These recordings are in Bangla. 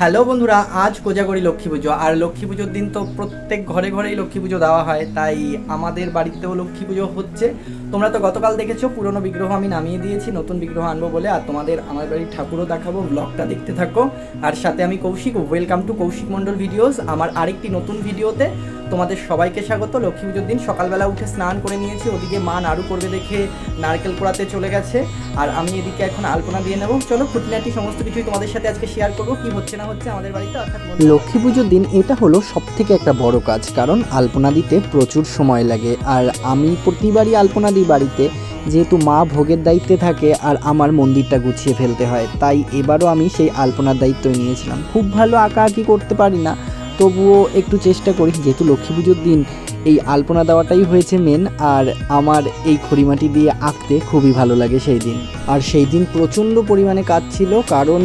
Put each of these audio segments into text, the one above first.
হ্যালো বন্ধুরা, আজ কোজাগরি লক্ষ্মী পুজো। আর লক্ষ্মী পুজোর দিন তো প্রত্যেক ঘরে ঘরেই লক্ষ্মী পুজো দেওয়া হয়, তাই আমাদের বাড়িতেও লক্ষ্মী পুজো হচ্ছে। তোমরা তো গতকাল দেখেছ, পুরনো বিগ্রহ আমি নামিয়ে দিয়েছি, নতুন বিগ্রহ আনব বলে, আর তোমাদের আমার বাড়ির ঠাকুরও দেখাবো ব্লগটা দেখতে থাকো। আর সাথে আমি Koushik welcome to Koushik Mondal videos আমার আরেকটি নতুন ভিডিওতে তোমাদের সবাইকে স্বাগত। লক্ষ্মী পুজোর দিন সকালবেলা উঠে স্নান করে নিয়েছি। ওদিকে মা নাড়ু করবে দেখে নারকেল পোড়াতে চলে গেছে। আর আমি এদিকে এখন আলপনা দিয়ে নেব। চলো খুঁটিনাটি সমস্ত কিছুই তোমাদের সাথে আজকে শেয়ার করব। কি হচ্ছে না হচ্ছে আমাদের বাড়িতে অর্থাৎ লক্ষ্মী পুজোর দিন এটা হলো সব থেকে একটা বড় কাজ। কারণ আলপনা দিতে প্রচুর সময় লাগে। আর আমি প্রতিবারই আলপনা দিই বাড়িতে। যেহেতু মা ভোগের দায়িত্বে থাকে আর আমার মন্দিরটা গুছিয়ে ফেলতে হয়। তাই এবারও আমি সেই আলপনার দায়িত্বই নিয়েছিলাম। খুব ভালো আঁকা আঁকি করতে পারি না। তবুও একটু চেষ্টা করি, যেহেতু লক্ষ্মী পুজোর দিন এই আলপনা দেওয়াটাই হয়েছে মেন আর আমার এই খড়িমাটি দিয়ে আঁকতে খুবই ভালো লাগে সেই দিন। আর সেই দিন প্রচণ্ড পরিমাণে কাজ ছিল, কারণ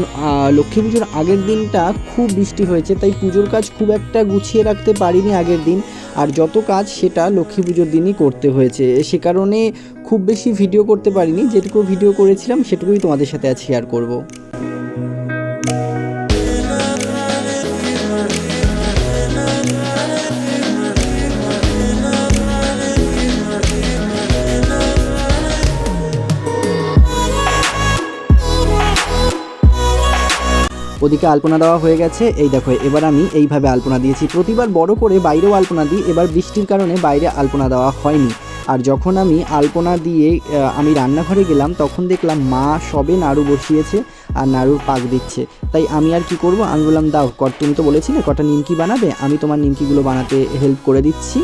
লক্ষ্মী পুজোর আগের দিনটা খুব বৃষ্টি হয়েছে, তাই পুজোর কাজ খুব একটা গুছিয়ে রাখতে পারিনি আগের দিন। আর যত কাজ সেটা লক্ষ্মী পুজোর দিনই করতে হয়েছে। সে কারণে খুব বেশি ভিডিও করতে পারিনি, যেটুকু ভিডিও করেছিলাম সেটুকুই তোমাদের সাথে আজ শেয়ার করব। ওদিকে আলপনা দেওয়া হয়ে গেছে। এই দেখো, এবার আমি এইভাবে আলপনা দিয়েছি। প্রতিবার বড় করে বাইরেও আলপনা দিই, এবার বৃষ্টির কারণে বাইরে আলপনা দেওয়া হয়নি। আর যখন আমি আলপনা দিয়ে আমি রান্নাঘরে গেলাম, তখন দেখলাম মা সবে নাড়ু বসিয়েছে। আর নাড়ুর পাক দিচ্ছে। তাই আমি আর কি করব? আমি বললাম, দাও কর তুমি তো বলেছিলে, কটা নিমকি বানাবে? আমি তোমার নিমকিগুলো বানাতে হেল্প করে দিচ্ছি।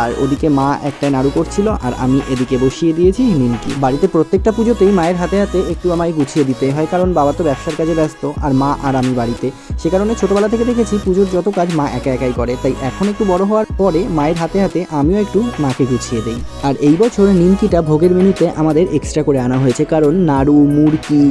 আর ওদিকে মা একটা নাড়ু করছিল, আর আমি এদিকে বসিয়ে দিয়েছি নিমকি। বাড়িতে প্রত্যেকটা পুজোতেই মায়ের হাতে হাতে একটু আমায় গুছিয়ে দিতে হয়, কারণ বাবা তো ব্যবসার কাজে ব্যস্ত, আর মা আর আমি বাড়িতে। সে কারণে ছোটবেলা থেকে দেখেছি, পুজোর যত কাজ মা একা একাই করে। তাই এখন একটু বড় হওয়ার পরে মায়ের হাতে হাতে আমিও একটু মাকে গুছিয়ে দিই। আর এই বছর নিমকিটা ভোগের মেনুতে আমাদের এক্সট্রা করে আনা হয়েছে, কারণ নাড়ু, মুড়কি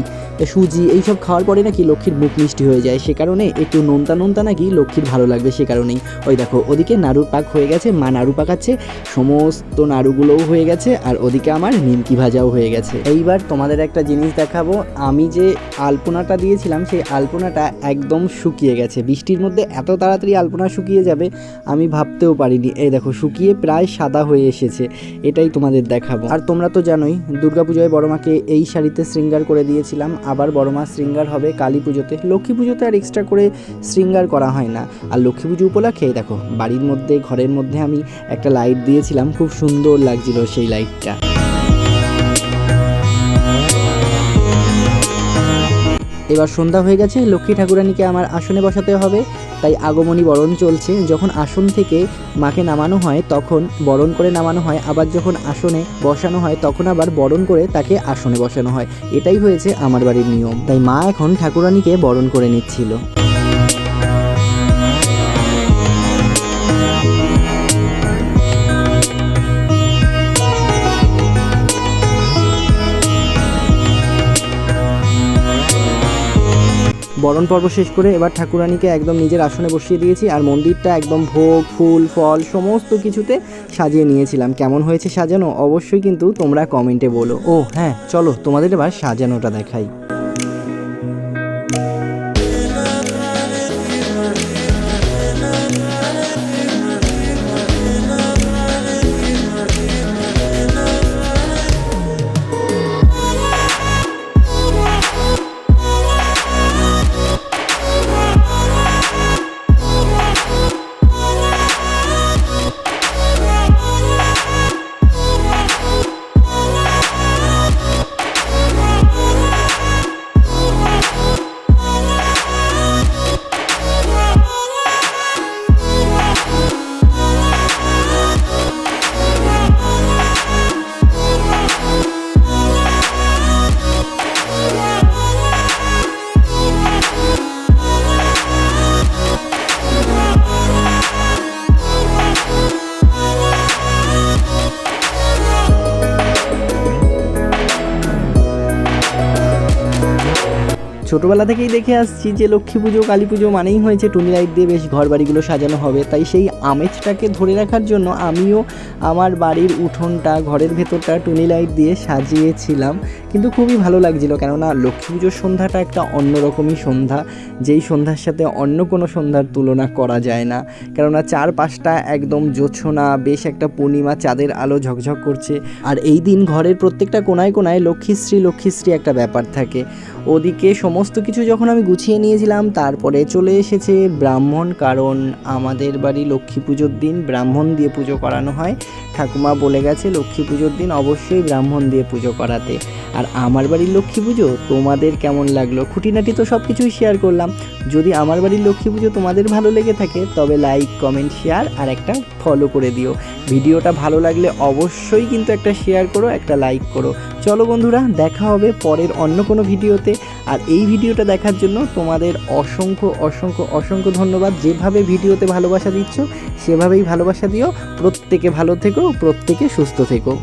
সুজি, এইসব খাওয়ার পরে নাকি লক্ষ্মীর মুখ মিষ্টি হয়ে যায়। সে কারণে একটু নোনতা নোনতা নাকি লক্ষ্মীর ভালো লাগবে সে কারণেই। ওই দেখো, ওদিকে নাড়ুর পাক হয়ে গেছে, মা নাড়ু পাকাচ্ছে, সমস্ত নাড়ুগুলোও হয়ে গেছে, আর ওদিকে আমার নিমকি ভাজাও হয়ে গেছে। এইবার তোমাদের একটা জিনিস দেখাবো, আমি যে আলপনাটা দিয়েছিলাম, সেই আলপনাটা একদম শুকিয়ে গেছে। বৃষ্টির মধ্যে এত তাড়াতাড়ি আলপনা শুকিয়ে যাবে, আমি ভাবতেও পারিনি। এই দেখো, শুকিয়ে প্রায় সাদা হয়ে এসেছে, এটাই তোমাদের দেখাবো। আর তোমরা তো জানোই, দুর্গাপুজোয় বড় মাকে এই শাড়িতে শৃঙ্গার করে দিয়েছিলাম আবার বড় মাছ শৃঙ্গার হবে কালী পুজোতে। লক্ষ্মী পুজোতে আর এক্সট্রা করে শৃঙ্গার করা হয় না। আর লক্ষ্মী পুজো উপলক্ষে দেখো, বাড়ির মধ্যে, ঘরের মধ্যে আমি একটা লাইট দিয়েছিলাম। খুব সুন্দর লাগছিল সেই লাইটটা এবার সন্ধ্যা হয়ে গেছে, লক্ষ্মী ঠাকুরানিকে আমার আসনে বসাতে হবে। তাই আগমনী বরণ চলছে। যখন আসন থেকে মাকে নামানো হয়, তখন বরণ করে নামানো হয়। আবার যখন আসনে বসানো হয়, তখন আবার বরণ করে তাকে আসনে বসানো হয়। এটাই হয়েছে আমার বাড়ির নিয়ম। তাই মা এখন ঠাকুরানিকে বরণ করে নিচ্ছিল। বরণ পর্ব শেষ করে এবার ঠাকুরানিকে একদম নিজের আসনে বসিয়ে দিয়েছি আর মন্দিরটা একদম ভোগ, ফুল, ফল সমস্ত কিছুতে সাজিয়ে নিয়েছিলাম। কেমন হয়েছে সাজানো? অবশ্যই কিন্তু তোমরা কমেন্টে বলো। ও হ্যাঁ চলো তোমাদের এবার সাজানোটা দেখাই। ছোটোবেলা থেকেই দেখে আসছি যে লক্ষ্মী পুজো, কালী পুজো মানেই হয়েছে টুনি লাইট দিয়ে বেশ ঘর বাড়িগুলো সাজানো হবে। তাই সেই আমেজটাকে ধরে রাখার জন্য আমিও আমার বাড়ির উঠোনটা, ঘরের ভেতরটা টুনি লাইট দিয়ে সাজিয়েছিলাম। কিন্তু খুবই ভালো লাগছিল, কেননা লক্ষ্মী পুজোর সন্ধ্যাটা একটা অন্যরকমই সন্ধ্যা। যেই সন্ধ্যার সাথে অন্য কোনো সন্ধ্যার তুলনা করা যায় না। কেননা চারপাশটা একদম জোছনা, বেশ একটা পূর্ণিমা চাঁদের আলো ঝকঝক করছে। আর এই দিন ঘরের প্রত্যেকটা কোনায় কোনায় লক্ষ্মীশ্রী লক্ষ্মীশ্রী একটা ব্যাপার থাকে। ওদিকে সমস্ত কিছু যখন আমি গুছিয়ে নিয়েছিলাম, তারপরে চলে এসেছে ব্রাহ্মণ, কারণ আমাদের বাড়ি লক্ষ্মী পুজোর দিন ব্রাহ্মণ দিয়ে পুজো করানো হয়। ঠাকুমা বলে গেছে, লক্ষ্মী পুজোর দিন অবশ্যই ব্রাহ্মণ দিয়ে পুজো করাতে। আর আমার বাড়ির লক্ষ্মী পুজো তোমাদের কেমন লাগল? খুঁটিনাটি তো সব কিছুই শেয়ার করলাম। যদি আমার বাড়ির লক্ষ্মী পুজো তোমাদের ভালো লেগে থাকে, তবে লাইক কমেন্ট শেয়ার আর একটা ফলো করে দিও। ভিডিওটা ভালো লাগলে অবশ্যই কিন্তু একটা শেয়ার করো, একটা লাইক করো। চলো বন্ধুরা, দেখা হবে পরের অন্য কোনো ভিডিওতে। আর এই ভিডিওটা দেখার জন্য তোমাদের অসংখ্য অসংখ্য অসংখ্য ধন্যবাদ। যেভাবে ভিডিওতে ভালোবাসা দিচ্ছ, সেভাবেই ভালোবাসা দিও। প্রত্যেকে ভালো থেকো, প্রত্যেকে সুস্থ থেকো।